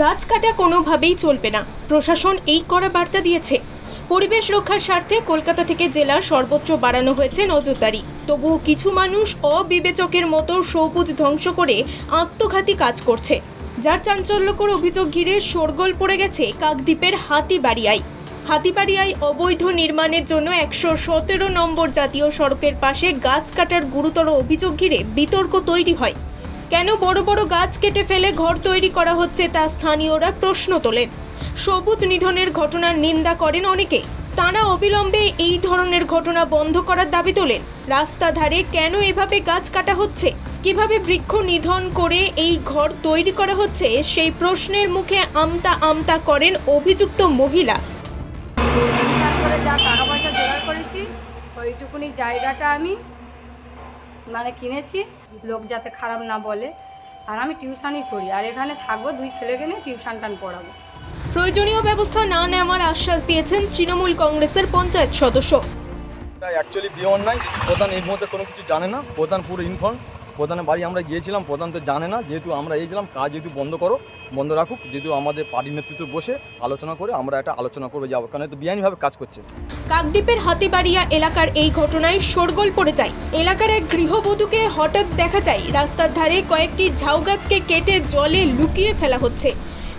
গাছ কাটা কোনোভাবেই চলবে না। প্রশাসন এই করা বার্তা দিয়েছে। পরিবেশ রক্ষার স্বার্থে কলকাতা থেকে জেলার সর্বোচ্চ বাড়ানো হয়েছে নজরদারি। তবুও কিছু মানুষ অবিবেচকের মতো সবুজ ধ্বংস করে আত্মঘাতী কাজ করছে। যার চাঞ্চল্যকর অভিযোগ ঘিরে শোরগোল পড়ে গেছে কাকদ্বীপের হাতিবাড়িয়ায়। হাতিবাড়িয়ায় অবৈধ নির্মাণের জন্য একশো সতেরো নম্বর জাতীয় সড়কের পাশে গাছ কাটার গুরুতর অভিযোগ ঘিরে বিতর্ক তৈরি হয়। কেন বড় বড় গাছ কেটে ফেলে ঘর তৈরি করা হচ্ছে তা স্থানীয়রা প্রশ্ন তোলেন। সবুজ নিধনের ঘটনার নিন্দা করেন অনেকে তারা অবিলম্বে এই ধরনের ঘটনা বন্ধ করার দাবি তোলেন। রাস্তা ধারে কেন এভাবে গাছ কাটা হচ্ছে? কীভাবে বৃক্ষ নিধন করে এই ঘর তৈরি করা হচ্ছে? সেই প্রশ্নের মুখে আমতা আমতা করেন অভিযুক্ত মহিলা। হিসাব করে যা টাকা পয়সা জোগাড় করেছি ওইটুকুনি জায়গাটা আমি মানে কিনেছি লোক যাতে খারাপ না বলে। আর আমি টিউশনই করি আর এখানে থাকব দুই ছেলেকে নিয়ে টিউশন টান পড়াবো। প্রয়োজনীয় ব্যবস্থা না নেওয়ার আশ্বাস দিয়েছেন তৃণমূল কংগ্রেসের পঞ্চায়েত সদস্য। অ্যাকচুয়ালি বিয়ন নাই প্রধান এর মধ্যে কোনো কিছু জানে না প্রধান পুরো ইনফর্ম প্রধানের বাড়ি আমরা গিয়েছিলাম, প্রধান তো জানে না, যেহেতু আমরা এসেছিলাম কাজ যেহেতু বন্ধ করো, বন্ধ রাখুক যেহেতু আমাদের পার্টির নেতৃত্ব বসে আলোচনা করে আমরা একটা আলোচনা করব, যাব। কারণ তো বেআইনিভাবে কাজ করছে। কাকদ্বীপের হাতিবাড়িয়া এলাকার এই ঘটনায় শোরগোল পড়ে যায়। এলাকার এক গৃহবধূকে হঠাৎ দেখা যায়, রাস্তার ধারে কয়েকটি ঝাউ গাছকে কেটে জলে লুকিয়ে ফেলা হচ্ছে।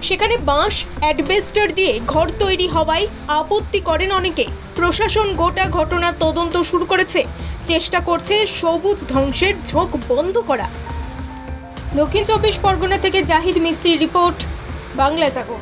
সেখানে বাঁশ অ্যাডবেস্টার দিয়ে ঘর তৈরি হওয়ায় আপত্তি করেন অনেকে। প্রশাসন গোটা ঘটনা তদন্ত শুরু করেছে। চেষ্টা করছে সবুজ ধ্বংসের ঝোঁক বন্ধ করা। দক্ষিণ চব্বিশ পরগনা থেকে জাহিদ মিস্ত্রি রিপোর্ট, বাংলা জাগো।